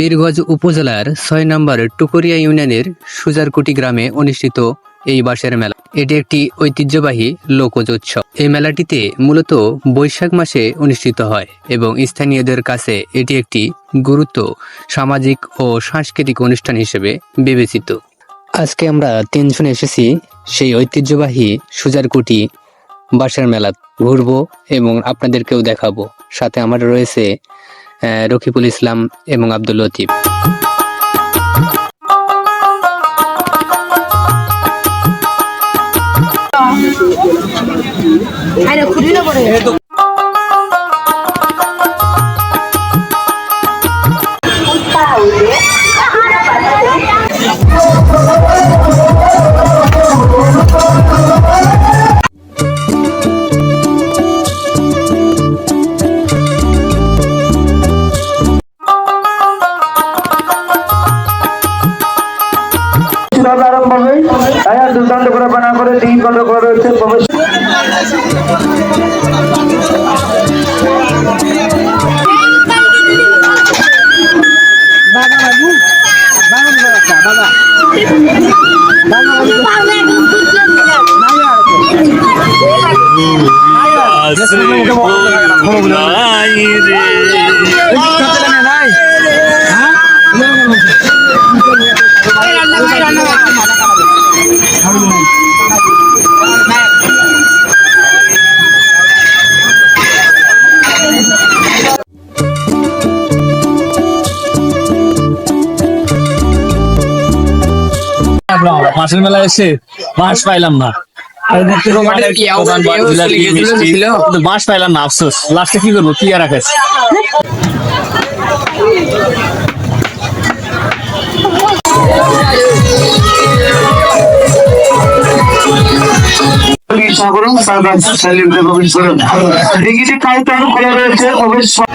পীরগঞ্জ উপজেলার ছয় নম্বর টুকুরিয়া ইউনিয়নের সুজারকুটি গ্রামে অনুষ্ঠিত এই বাঁশের মেলা। এটি একটি ঐতিহ্যবাহী লোকজ উৎসব এই মেলাটিতে মূলত বৈশাখ মাসে অনুষ্ঠিত হয় এবং স্থানীয়দের কাছে এটি একটি গুরুত্ব, সামাজিক ও সাংস্কৃতিক অনুষ্ঠান হিসেবে বিবেচিত। আজকে আমরা তিনজন এসেছি সেই ঐতিহ্যবাহী সুজারকুটি বাঁশের মেলা ঘুরবো এবং আপনাদেরকেও দেখাবো। সাথে আমার রয়েছে রকিবুল ইসলাম এবং আব্দুল লতিফ। আরে খুলি না পড়ে কীভাবে আরম্ভ হবে তাই আর দুর্দান্ত করে বানা করে তিন খন্ড করে রয়েছে প্রবেশ মাছের মেলা এসে মাছ পাইলাম না। মাছ পাইলাম না আফসোস। লাস্টে কি করব? কি আর রাখাস আশা করুন তারা স্যালিউটে প্রবেশ করুন ডিগ্রি খোলা রয়েছে অবশ্যই